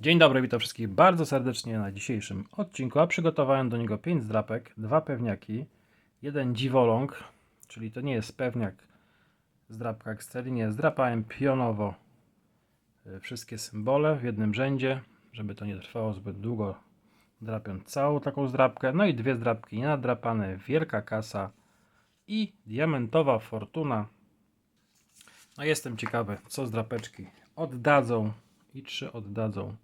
Dzień dobry, witam wszystkich bardzo serdecznie na dzisiejszym odcinku, a przygotowałem do niego 5 zdrapek, dwa pewniaki, jeden dziwoląg, czyli to nie jest pewniak zdrapka Extrali, nie, zdrapałem pionowo y, wszystkie symbole w jednym rzędzie, żeby to nie trwało zbyt długo, drapiąc całą taką zdrapkę, no i dwie zdrapki nienadrapane, wielka kasa i diamentowa fortuna. No jestem ciekawy, co zdrapeczki oddadzą i czy oddadzą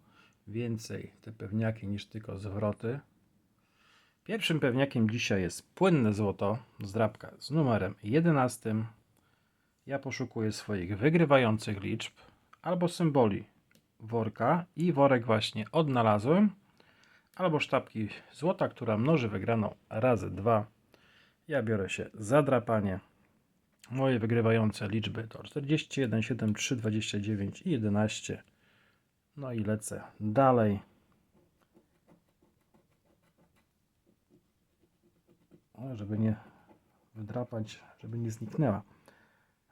więcej te pewniaki niż tylko zwroty. Pierwszym pewniakiem dzisiaj jest płynne złoto, zdrabka z numerem 11. Ja poszukuję swoich wygrywających liczb albo symboli worka i worek właśnie odnalazłem, albo sztabki złota, która mnoży wygraną razy 2. Ja biorę się za drapanie. Moje wygrywające liczby to 41, 7, 3, 29 i 11. No i lecę dalej. Żeby nie wydrapać, żeby nie zniknęła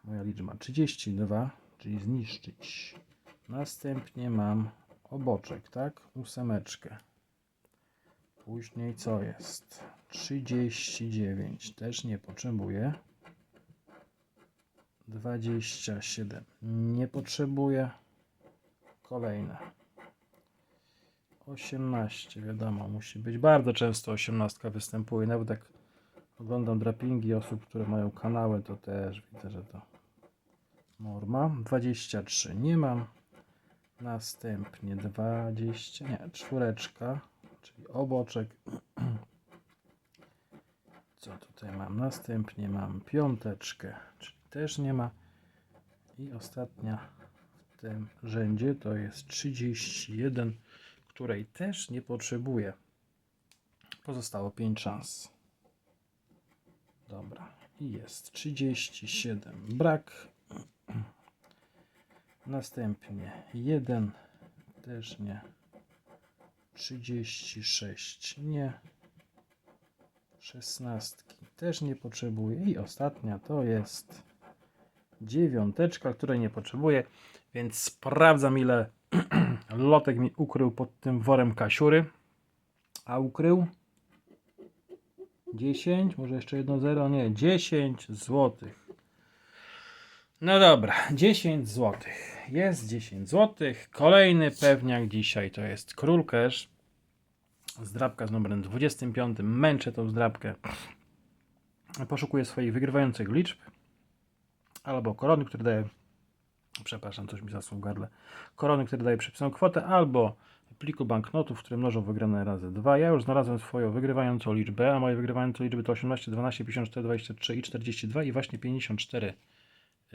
moja liczba. 32, czyli zniszczyć. Następnie mam oboczek, tak? Ósemeczkę. Później co jest? 39, też nie potrzebuję. 27, nie potrzebuję. Kolejne. 18, wiadomo, musi być. Bardzo często 18 występuje. Nawet jak oglądam drapingi osób, które mają kanały, to też widzę, że to norma. 23 nie mam. Następnie 20, nie, czwóreczka, czyli oboczek. Co tutaj mam? Następnie mam piąteczkę, czyli też nie ma. I ostatnia tym rzędzie to jest 31, której też nie potrzebuję. Pozostało 5 szans. Dobra, i jest 37. Brak. Następnie 1, też nie. 36, nie. 16 też nie potrzebuję. I ostatnia to jest dziewiąteczka, której nie potrzebuję, więc sprawdzam ile lotek mi ukrył pod tym worem kasiury. A ukrył 10, może jeszcze jedno zero, nie, 10 złotych. No dobra, 10 złotych. Jest 10 złotych. Kolejny pewniak dzisiaj to jest Król Cash. Zdrabka z numerem 25. Męczę tą zdrabkę. Poszukuję swoich wygrywających liczb albo korony, które daje, przepraszam, coś mi zasłał w gardle, korony, które daje przepisaną kwotę, albo pliku banknotów, które mnożą wygrane razy 2. Ja już znalazłem swoją wygrywającą liczbę, a moje wygrywające liczby to 18, 12, 54, 23 i 42 i właśnie 54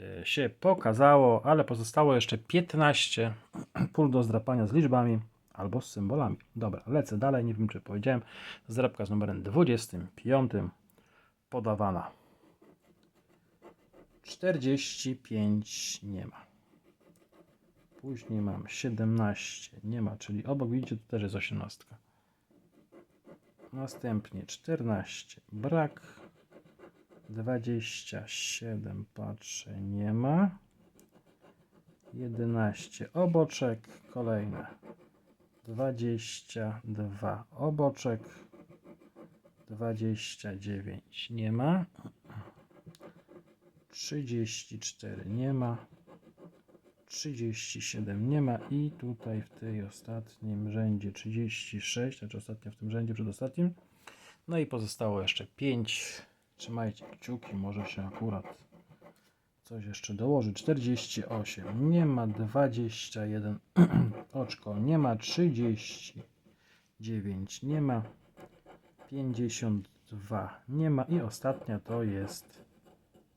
y, się pokazało, ale pozostało jeszcze 15 pól do zdrapania z liczbami albo z symbolami. Dobra, lecę dalej, nie wiem czy powiedziałem, zdrapka z numerem 25 podawana. 45 nie ma. Później mam 17, nie ma, czyli obok widzicie tu też jest 18. Następnie 14, brak. 27, patrzę, nie ma. 11, oboczek, kolejne. 22, oboczek. 29, nie ma. 34 nie ma. 37 nie ma i tutaj w tej ostatnim rzędzie 36, znaczy ostatnio w tym rzędzie przedostatnim. No i pozostało jeszcze 5. Trzymajcie kciuki, może się akurat coś jeszcze dołoży. 48 nie ma, 21 oczko nie ma, 39 nie ma, 52 nie ma i ostatnia to jest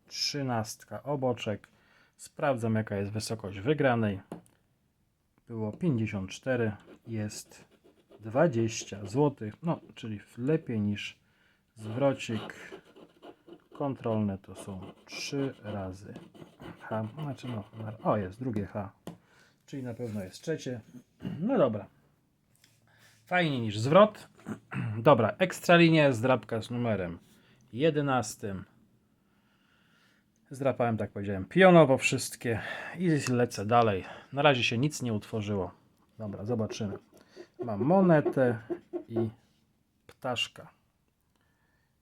trzynastka oboczek. Sprawdzam jaka jest wysokość wygranej. Było 54, jest 20 zł, no czyli lepiej niż zwrocik. Kontrolne to są 3 razy H, znaczy no, o jest drugie H, czyli na pewno jest trzecie. No dobra. Fajniej niż zwrot. Dobra, ekstralinie zdrabka z numerem 11. Zdrapałem, tak powiedziałem, pionowo wszystkie i lecę dalej. Na razie się nic nie utworzyło. Dobra, zobaczymy. Mam monetę i ptaszka.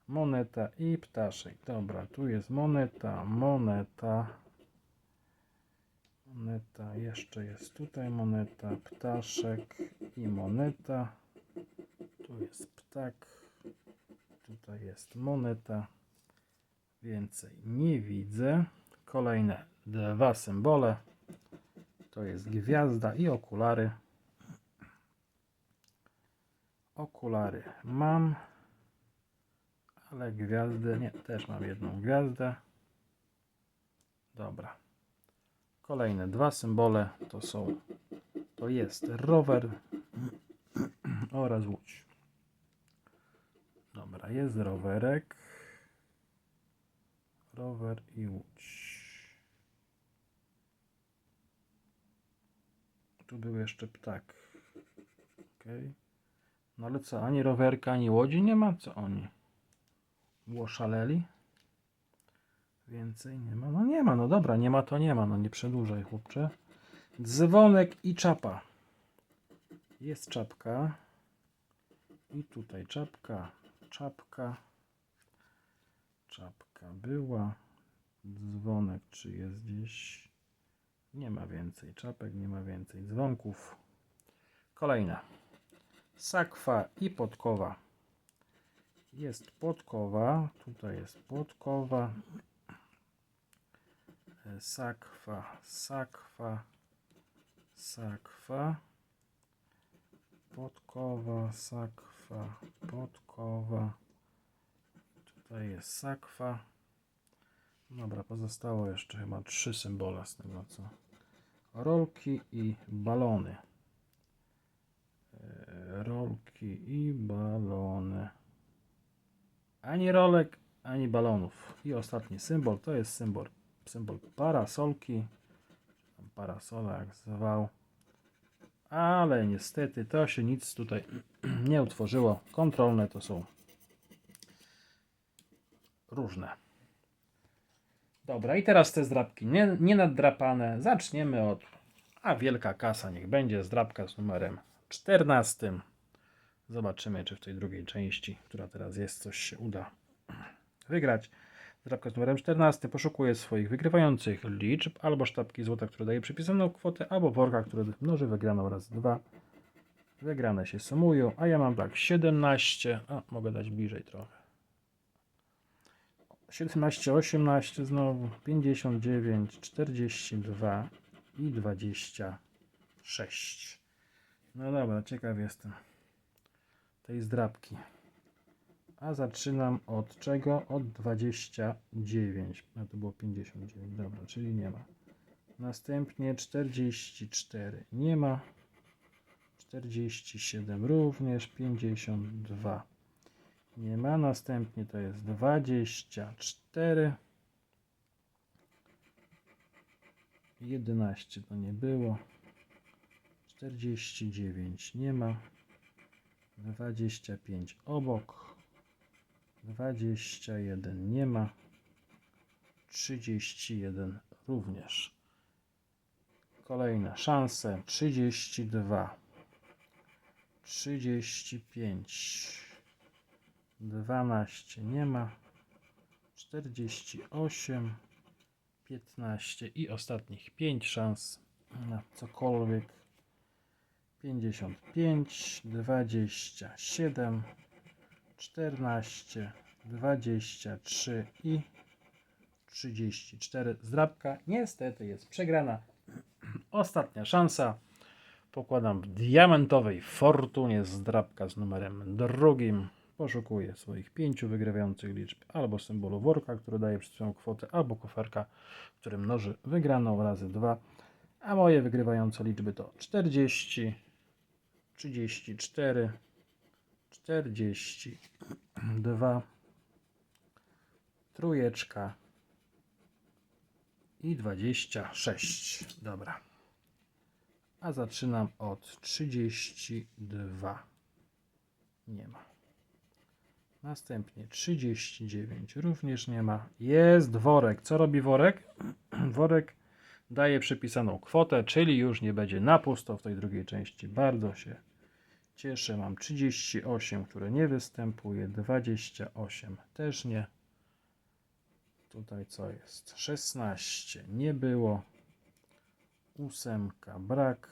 Moneta i ptaszek. Dobra, tu jest moneta, moneta. Moneta, jeszcze jest tutaj moneta, ptaszek i moneta. Tu jest ptak. Tutaj jest moneta. Więcej nie widzę. Kolejne dwa symbole. To jest gwiazda i okulary. Okulary mam, ale gwiazdę nie, też mam jedną gwiazdę. Dobra. Kolejne dwa symbole to są to jest rower oraz łódź. Dobra, jest rowerek. Rower i łódź. Tu był jeszcze ptak. Okej. No ale co, ani rowerka, ani łodzi nie ma? Co oni? Oszaleli? Więcej nie ma? No nie ma, no dobra, nie ma to nie ma, no nie przedłużaj chłopcze. Dzwonek i czapa. Jest czapka. I tutaj czapka, czapka. Czapka była. Dzwonek czy jest gdzieś? Nie ma więcej czapek, nie ma więcej dzwonków. Kolejna. Sakwa i podkowa. Jest podkowa, tutaj jest podkowa. E, Sakwa, sakwa, sakwa. Podkowa, sakwa, podkowa. Tutaj jest sakwa. Dobra, pozostało jeszcze chyba trzy symbole z tego co. Rolki i balony. E, Rolki i balony. Ani rolek, ani balonów. I ostatni symbol to jest symbol, symbol parasolki. Parasola jak zwał. Ale niestety to się nic tutaj nie utworzyło. Kontrolne to są różne. Dobra, i teraz te zdrabki nie, nie naddrapane. Zaczniemy od. A wielka kasa niech będzie. Zdrabka z numerem 14. Zobaczymy, czy w tej drugiej części, która teraz jest, coś się uda wygrać. Zdrabka z numerem 14 poszukuje swoich wygrywających liczb albo sztabki złota, które daje przypisaną kwotę, albo worka, który mnoży wygraną raz dwa. Wygrane się sumują, a ja mam tak 17. A, mogę dać bliżej trochę. 17, 18 znowu, 59, 42 i 26. No dobra, ciekaw jestem tej zdrabki. A zaczynam od czego? Od 29. A to było 59, dobra, czyli nie ma. Następnie 44, nie ma. 47 również, 52. Nie ma. Następnie to jest 24. 11 to nie było. 49 nie ma. 25 obok. 21 nie ma. 31 również. Kolejne szanse 32 35 12 nie ma. 48 15 i ostatnich 5 szans na cokolwiek. 55 27 14 23 i 34. Zdrabka niestety jest przegrana. Ostatnia szansa. Pokładam w diamentowej fortunie zdrabka z numerem drugim. Poszukuję swoich pięciu wygrywających liczb albo symbolu worka, który daje przed swoją kwotę, albo kuferka, który mnoży wygraną razy dwa. A moje wygrywające liczby to 40, 34, 42, trójeczka i 26. Dobra. A zaczynam od 32. Nie ma. Następnie 39 również nie ma. Jest worek. Co robi worek? Worek daje przypisaną kwotę, czyli już nie będzie na pusto w tej drugiej części. Bardzo się cieszę. Mam 38, które nie występuje, 28 też nie. Tutaj co jest? 16 nie było. Ósemka brak.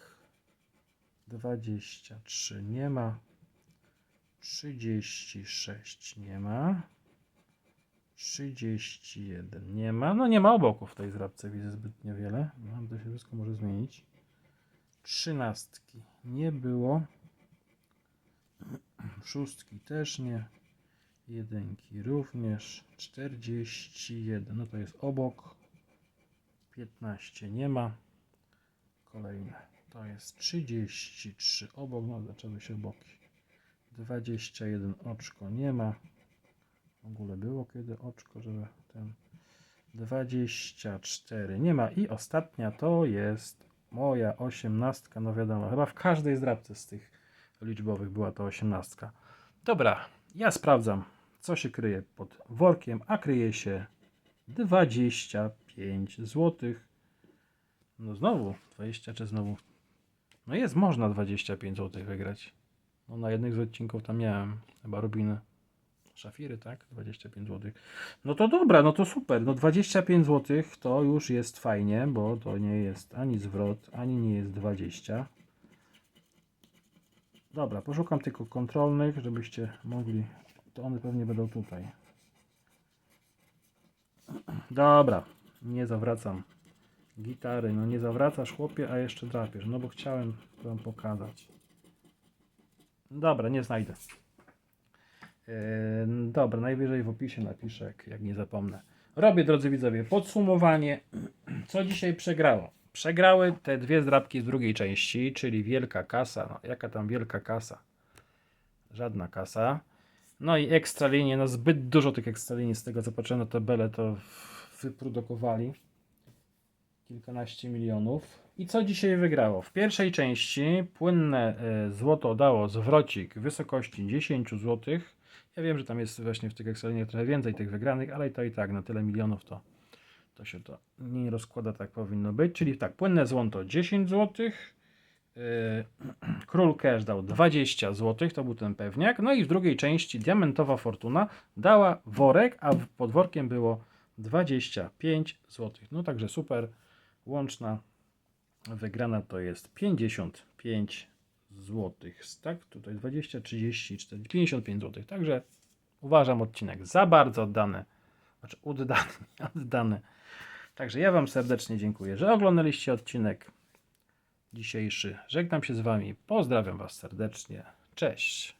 23 nie ma. 36 nie ma. 31 nie ma. No nie ma oboków w tej zrabce, widzę zbytnio wiele. No, to się wszystko może zmienić. Trzynastki nie było. Szóstki też nie. Jedynki również. 41, no to jest obok. 15 nie ma. Kolejne to jest 33 obok, no zaczęły się boki. 21 oczko nie ma. W ogóle było kiedy oczko, żeby ten 24 nie ma. I ostatnia to jest moja osiemnastka. No wiadomo, chyba w każdej zdrabce z tych liczbowych była to osiemnastka. Dobra, ja sprawdzam, co się kryje pod workiem, a kryje się 25 zł. No znowu 20 czy znowu. No jest można 25 zł wygrać. No na jednych z odcinków tam miałem chyba rubiny. Szafiry, tak? 25 zł. No to dobra, no to super. No 25 zł to już jest fajnie, bo to nie jest ani zwrot, ani nie jest 20. Dobra, poszukam tylko kontrolnych, żebyście mogli. To one pewnie będą tutaj. Dobra, nie zawracam gitary. No nie zawracasz chłopie, a jeszcze drapiesz. No bo chciałem wam pokazać. Dobra, nie znajdę. Yy, dobra, najwyżej w opisie napiszę, jak, jak nie zapomnę. Robię, drodzy widzowie, podsumowanie. Co dzisiaj przegrało? Przegrały te dwie zdrabki z drugiej części, czyli wielka kasa. No, jaka tam wielka kasa? Żadna kasa. No i ekstra linie, no zbyt dużo tych ekstra linii z tego co patrzę na tabelę to wyprodukowali kilkanaście milionów. I co dzisiaj wygrało? W pierwszej części płynne e, złoto dało zwrocik w wysokości 10 zł. Ja wiem, że tam jest właśnie w tych Exceliniach trochę więcej tych wygranych, ale i to i tak na tyle milionów to, to się to nie rozkłada, tak powinno być. Czyli tak, płynne złoto 10 zł. Król Cash dał 20 zł, to był ten pewniak. No i w drugiej części Diamentowa Fortuna dała worek, a pod workiem było 25 zł. No także super. Łączna wygrana to jest 55 zł. Tak, tutaj 20, 30, 40, 55 zł. Także uważam odcinek za bardzo oddany. Znaczy oddany, oddany. Także ja Wam serdecznie dziękuję, że oglądaliście odcinek dzisiejszy. Żegnam się z Wami. Pozdrawiam Was serdecznie. Cześć.